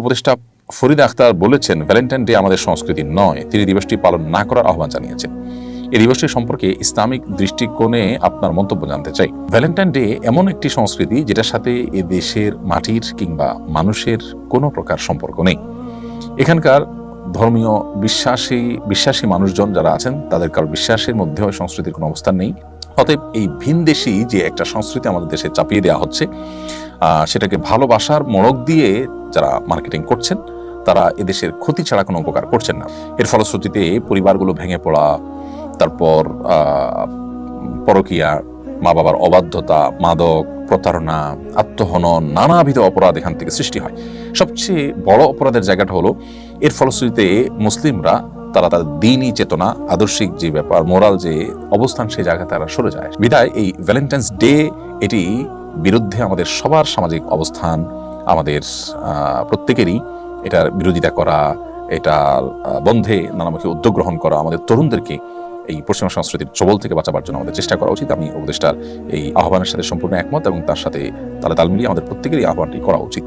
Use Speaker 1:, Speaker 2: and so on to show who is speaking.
Speaker 1: উপদেষ্টা ফরিদ আখতার বলেছেন, Valentine day আমাদের সংস্কৃতি নয়, তিনি দিবসটি পালন না করার আহ্বান জানিয়েছেন। এই দিবসটি সম্পর্কে ইসলামিক দৃষ্টিকোণে আপনার মন্তব্য জানতে চাই। ভ্যালেন্টাইন ডে এমন একটি সংস্কৃতি যেটার সাথে এ দেশের মাটির কিংবা মানুষের কোনো প্রকার সম্পর্ক নেই। এখানকার ধর্মীয় বিশ্বাসী বিশ্বাসী মানুষজন যারা আছেন, তাদের কারও বিশ্বাসের মধ্যেও সংস্কৃতির কোনো অবস্থান নেই। অতএব এই ভিনদেশি যে একটা সংস্কৃতি আমাদের দেশে চাপিয়ে দেওয়া হচ্ছে সেটাকে ভালোবাসার মোড়ক দিয়ে যারা মার্কেটিং করছেন, তারা এদেশের ক্ষতি ছাড়া কোনো উপকার করছেন না। এর ফলশ্রুতিতে পরিবারগুলো ভেঙে পড়া, তারপর পরকীয়া মা বাবার অবাধ্যতা, মাদক, প্রতারণা, আত্মহনন, নানাবিধ অপরাধ এখান থেকে সৃষ্টি হয়। সবচেয়ে বড় অপরাধের জায়গাটা হলো, এর ফলশ্রুতিতে মুসলিমরা, তারা তাদের দিনই চেতনা, আদর্শিক যে ব্যাপার, মোরাল যে অবস্থান সেই জায়গায় তারা সরে যায়। বিদায়, এই ভ্যালেন্টাইন্স ডে এটি বিরুদ্ধে আমাদের সবার সামাজিক অবস্থান, আমাদের প্রত্যেকেরই এটার বিরোধিতা করা, এটা বন্ধে নানামুখী উদ্যোগ গ্রহণ করা, আমাদের তরুণদেরকে এই পশ্চিমা সংস্কৃতির চবল থেকে বাঁচাবার জন্য আমাদের চেষ্টা করা উচিত। আমি উপদেষ্টার এই আহ্বানের সাথে সম্পূর্ণ একমত এবং তার সাথে তালে তাল মিলিয়ে আমাদের প্রত্যেকেরই আহ্বানটি করা উচিত।